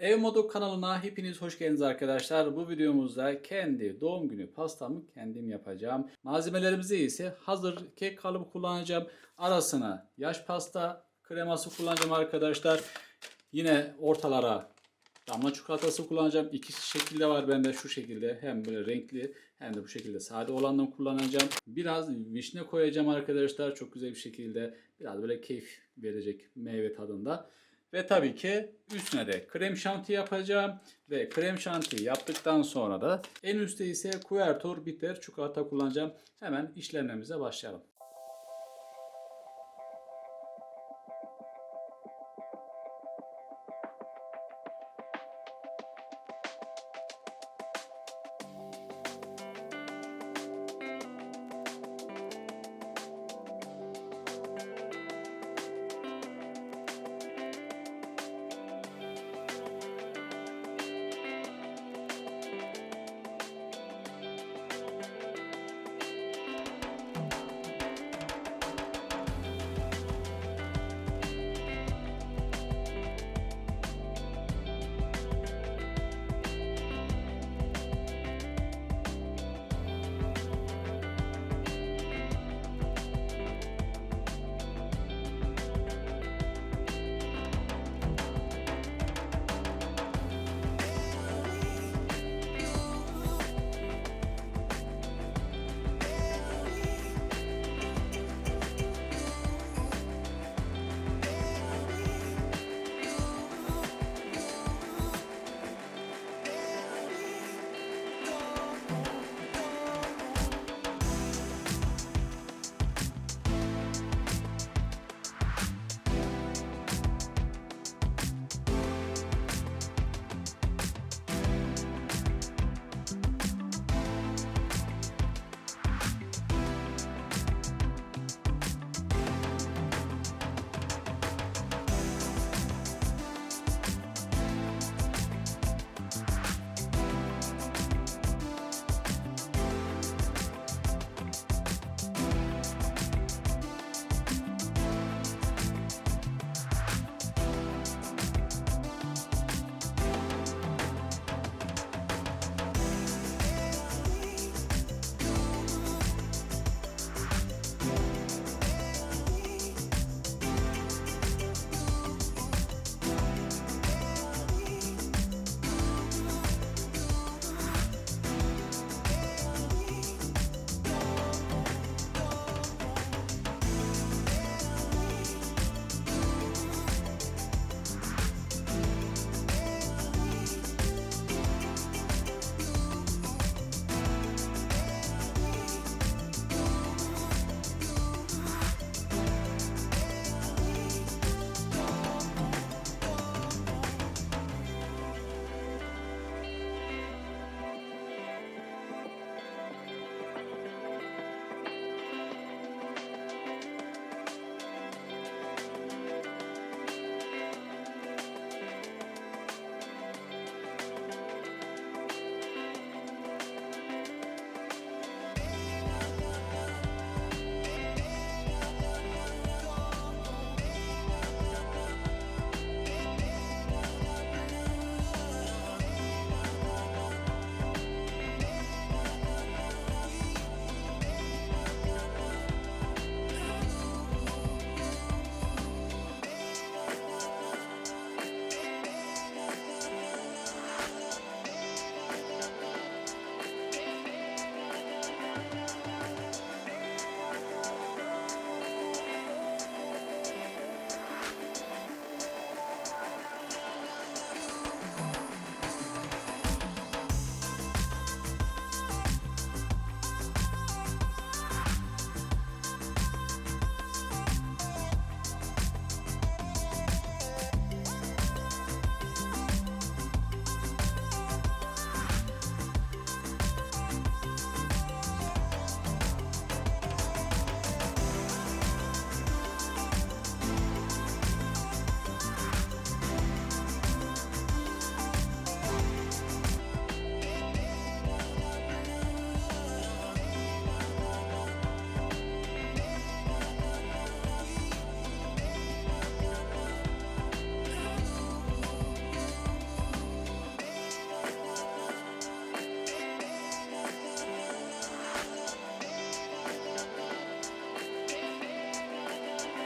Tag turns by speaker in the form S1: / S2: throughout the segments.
S1: Ev Modu kanalına hepiniz hoş geldiniz arkadaşlar. Bu videomuzda kendi doğum günü pastamı kendim yapacağım. Malzemelerimizi ise hazır kek kalıbı kullanacağım. Arasına yaş pasta kreması kullanacağım arkadaşlar. Yine ortalara damla çikolatası kullanacağım. İki şekilde var bende şu şekilde. Hem böyle renkli hem de bu şekilde sade olandan kullanacağım. Biraz vişne koyacağım arkadaşlar. Çok güzel bir şekilde. Biraz böyle keyif verecek meyve tadında. Ve tabii ki üstüne de krem şanti yapacağım. Ve krem şanti yaptıktan sonra da en üstte ise kuvertur bitter çikolata kullanacağım. Hemen işlemlerimize başlayalım.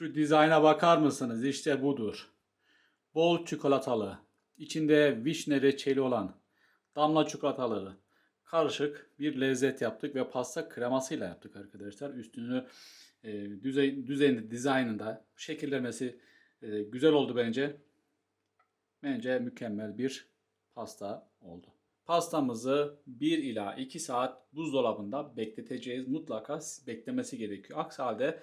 S1: Şu dizayna bakar mısınız? İşte budur. Bol çikolatalı, içinde vişne reçeli olan, damla çikolatalı, karışık bir lezzet yaptık ve pasta kremasıyla yaptık arkadaşlar. Üstünü e, düzey, düzenli dizaynında şekillemesi e, güzel oldu bence. Bence mükemmel bir pasta oldu. Pastamızı 1 ila 2 saat buzdolabında bekleteceğiz. Mutlaka beklemesi gerekiyor. Aksi halde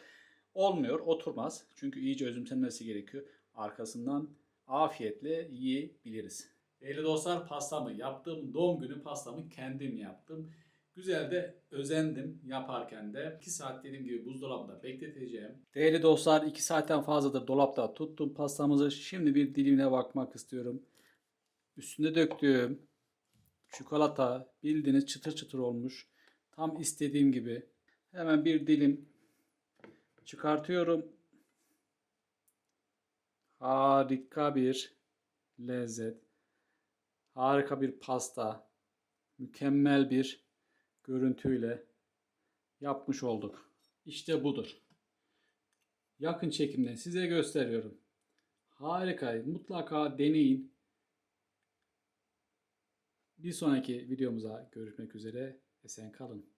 S1: olmuyor, oturmaz. Çünkü iyice özümsenmesi gerekiyor. Arkasından afiyetle yiyebiliriz. Değerli dostlar pastamı yaptım. Doğum günü pastamı kendim yaptım. Güzel de özendim yaparken de. 2 saat dediğim gibi buzdolabında bekleteceğim. Değerli dostlar 2 saatten fazladır dolapta tuttum pastamızı. Şimdi bir dilimine bakmak istiyorum. Üstüne döktüğüm çikolata bildiğiniz çıtır çıtır olmuş. Tam istediğim gibi. Hemen bir dilim çıkartıyorum. Harika bir lezzet. Harika bir pasta. Mükemmel bir görüntüyle yapmış olduk. İşte budur. Yakın çekimden size gösteriyorum. Harika. Mutlaka deneyin. Bir sonraki videomuza görüşmek üzere. Esen kalın.